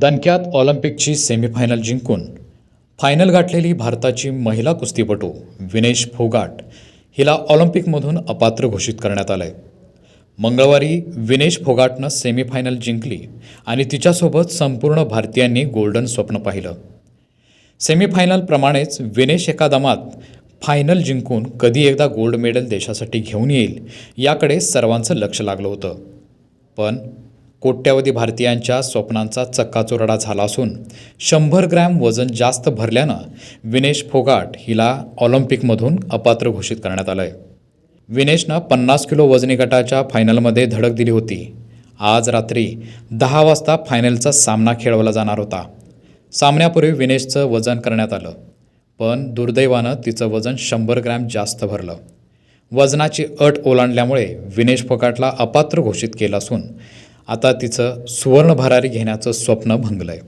दणक्यात ऑलिम्पिकची सेमीफायनल जिंकून फायनल गाठलेली भारताची महिला कुस्तीपटू विनेश फोगाट हिला ऑलिम्पिकमधून अपात्र घोषित करण्यात आलं आहे मंगळवारी विनेश फोगाटनं सेमीफायनल जिंकली आणि तिच्यासोबत संपूर्ण भारतीयांनी गोल्डन स्वप्न पाहिलं. सेमीफायनलप्रमाणेच विनेश एका दमात फायनल जिंकून कधी एकदा गोल्ड मेडल देशासाठी घेऊन येईल याकडे सर्वांचं लक्ष लागलं होतं. पण कोट्यावधी भारतीयांच्या स्वप्नांचा चक्काचोरडा झाला असून शंभर ग्रॅम वजन जास्त भरल्यानं विनेश फोगाट हिला ऑलिम्पिकमधून अपात्र घोषित करण्यात आलं आहे विनेशनं पन्नास किलो वजनी गटाच्या फायनलमध्ये धडक दिली होती. आज रात्री दहा वाजता फायनलचा सामना खेळवला जाणार होता. सामन्यापूर्वी विनेशचं वजन करण्यात आलं. पण दुर्दैवानं तिचं वजन शंभर ग्रॅम जास्त भरलं. वजनाची अट ओलांडल्यामुळे विनेश फोगाटला अपात्र घोषित केलं असून आता तिचं सुवर्ण भरारी घेण्याचं स्वप्न भंगलं आहे